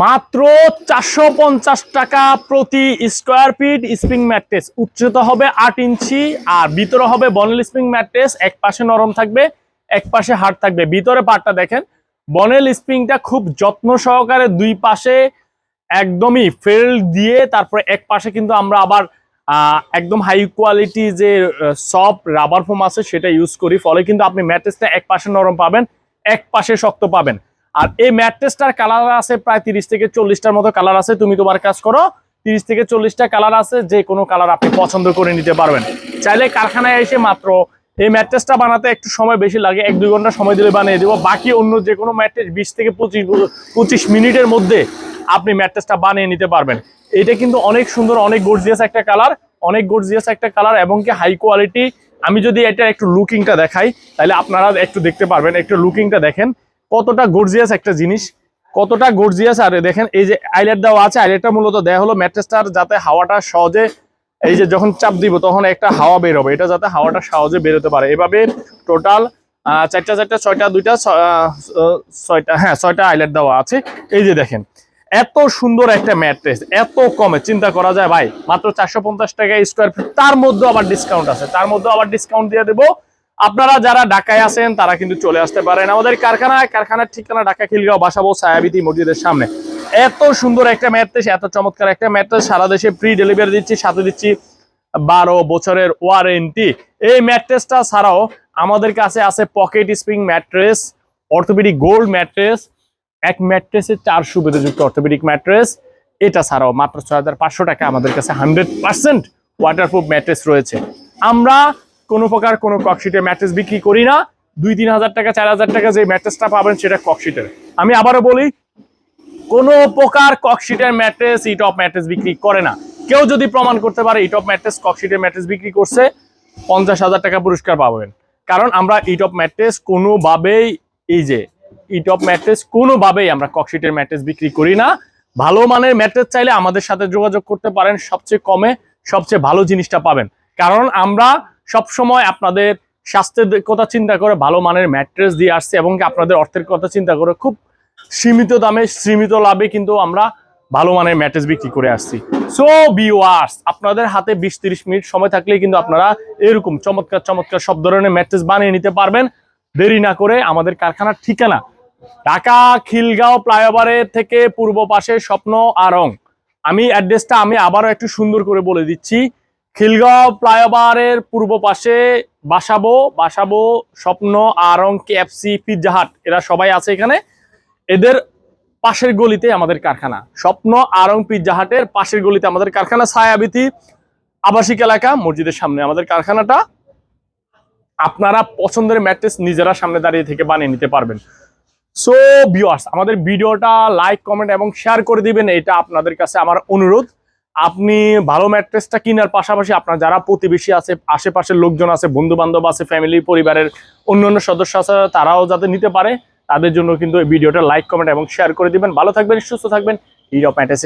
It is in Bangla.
মাত্র চারশো পঞ্চাশ টাকা প্রতি স্কোয়ার ফিট স্প্রিং ম্যাট্রেস উচ্চতা হবে আট ইঞ্চি আর ভিতরে হবে বনেল স্প্রিং ম্যাট্রেস এক পাশে নরম থাকবে, এক পাশে হার্ড থাকবে। ভিতরে পার্টটা দেখেন, বনেল স্প্রিংটা খুব যত্ন সহকারে দুই পাশে একদমই ফেল দিয়ে তারপরে এক পাশে কিন্তু আমরা আবার একদম হাই কোয়ালিটি যে সফট রাবার ফোম আছে সেটা ইউজ করি। ফলে কিন্তু আপনি ম্যাট্রেসটা এক পাশে নরম পাবেন, এক পাশে শক্ত পাবেন। আর এই ম্যাট্রেসটার কালার আছে প্রায় তিরিশ থেকে চল্লিশটার মতো কালার আছে। তুমি তোমার কাজ করো, তিরিশ থেকে চল্লিশটা কালার আছে, যে কোনো কালার আপনি পছন্দ করে নিতে পারবেন। চাইলে কারখানায় এসে মাত্র এই ম্যাট্রেসটা বানাতে একটু সময় বেশি লাগে, এক দুই ঘণ্টা সময় দিলে বানিয়ে দেবো। বাকি অন্য যে কোনো ম্যাট্রেস বিশ থেকে পঁচিশ পঁচিশ মিনিটের মধ্যে আপনি ম্যাট্রেসটা বানিয়ে নিতে পারবেন। এটা কিন্তু অনেক সুন্দর, অনেক গর্জিয়াস একটা কালার, অনেক গর্জিয়াস একটা কালার এবং কি হাই কোয়ালিটি আমি যদি এটা একটু লুকিংটা দেখাই, তাহলে আপনারা একটু দেখতে পারবেন, একটু লুকিংটা দেখেন। কতটা গর্জিয়াস একটা জিনিস, কতটা গর্জিয়াস আর দেখেন এই যে আইলেট দেওয়া আছে আইলেটটা মূলত দেওয়া হলো ম্যাট্রেসটার যাতে হাওয়াটা সহজে, এই যে যখন চাপ দিব তখন একটা হাওয়া বের হবে, এটা যাতে হাওয়াটা সহজে বেরোতে পারে। এভাবে টোটাল চারটা চারটা, ছয়টা, দুইটা ছয়টা হ্যাঁ ছয়টা আইলেট দেওয়া আছে। এই যে দেখেন, এত সুন্দর একটা ম্যাট্রেস এত কমে, চিন্তা করা যায় ভাই, মাত্র চারশো পঞ্চাশ টাকা স্কোয়ার ফিট তার মধ্যে আবার ডিসকাউন্ট আছে, তার মধ্যে আবার ডিসকাউন্ট দিয়ে দেবো। আপনারা যারা ঢাকায় আছেন, তারা কিন্তু চলে আসতে পারেন। আমাদের কারখানায়, কারখানার ঠিকানা ঢাকা খিলগাঁও, বাসাবো সায়াবিতি মসজিদের সামনে। এত সুন্দর একটা ম্যাট্রেস, এত চমৎকার একটা ম্যাট্রেস। সারা দেশে ফ্রি ডেলিভারি দিচ্ছি, সাথে দিচ্ছি বারো বছরের ওয়ারেন্টি এই ম্যাট্রেসটা ছাড়াও আমাদের কাছে আছে pocket spring mattress orthopaedic gold mattress. এক ম্যাট্রেসে চার সুবিধাযুক্ত অর্থোপেডিক ম্যাট্রেস। এটা ছাড়াও মাত্র ছয় হাজার পাঁচশো টাকা আমাদের কাছে হান্ড্রেড পার্সেন্ট ওয়াটারপ্রুফ ম্যাট্রেস রয়েছে। আমরা কোনো প্রকার কোনো ককশিটের ম্যাট্রেস বিক্রি করি না। দুই, তিন হাজার টাকা, চার হাজার টাকা যে ম্যাট্রেসটা পাবেন সেটা ককশিটের আমি আবারও বলি, কোনো প্রকার ককশিটের ম্যাট্রেস ইটপ ম্যাট্রেস বিক্রি করে না। কেউ যদি প্রমাণ করতে পারে ইটপ ম্যাট্রেস ককশিটের ম্যাট্রেস বিক্রি করছে, পঞ্চাশ হাজার টাকা পুরস্কার পাবেন। কারণ আমরা ইটপ ম্যাট্রেস কোনোভাবেই, এই যে ইটপ ম্যাট্রেস কোনোভাবেই আমরা ককশিটের ম্যাট্রেস বিক্রি করি না। ভালো মানের ম্যাট্রেস চাইলে আমাদের সাথে যোগাযোগ করতে পারেন, সবচেয়ে কমে সবচেয়ে ভালো জিনিসটা পাবেন। কারণ আমরা সব সময় আপনাদের স্বাস্থ্যের কথা চিন্তা করে, ভালো মানের ম্যাট্রেস দিয়ে আসছে এবং আপনাদের অর্থের কথা চিন্তা করে খুব সীমিত দামে, সীমিত লাভে কিন্তু আমরা ভালো মানের ম্যাট্রেস বিক্রি করে আসছি। সো বিওয়ার্স আপনাদের হাতে বিশ তিরিশ মিনিট সময় থাকলে কিন্তু আপনারা এরকম চমৎকার চমৎকার সব ধরনের ম্যাট্রেস বানিয়ে নিতে পারবেন। দেরি না করে আমাদের কারখানার ঠিকানা, ঢাকা খিলগাঁও ফ্লাইওভারের থেকে পূর্ব পাশে স্বপ্ন আরং। আমি অ্যাড্রেসটা আমি আবারও একটু সুন্দর করে বলে দিচ্ছি। খিলগাঁও ফ্লাইওভারের পূর্ব পাশে বাসাবো বাসাবো, স্বপ্ন আরং কেএফসি পিৎজা হাট এরা সবাই আছে এখানে। এদের পাশের গলিতে আমাদের কারখানা। স্বপ্ন আরং পিৎজা হাটের পাশের গলিতে আমাদের কারখানা। ছায়াবিতি আবাসিক এলাকা, মসজিদের সামনে আমাদের কারখানাটা। আপনারা পছন্দের ম্যাট্রেস নিজেরা সামনে দাঁড়িয়ে থেকে বানিয়ে নিতে পারবেন। সো ভিউয়ার্স আমাদের ভিডিওটা লাইক কমেন্ট এবং শেয়ার করে দিবেন। এটা আপনাদের কাছে আমার অনুরোধ। আপনি ভালো ম্যাট্রেসটা কেনার পাশাপাশি আপনার যারা প্রতিবেশী আছে, আশেপাশের লোকজন আছে বন্ধু বান্ধব আছে ফ্যামিলি পরিবারের অন্য অন্য সদস্য আছে, তারাও যাতে নিতে পারে, তাদের জন্য কিন্তু এই ভিডিওটা লাইক কমেন্ট এবং শেয়ার করে দিবেন। ভালো থাকবেন, সুস্থ থাকবেন। Hero mattress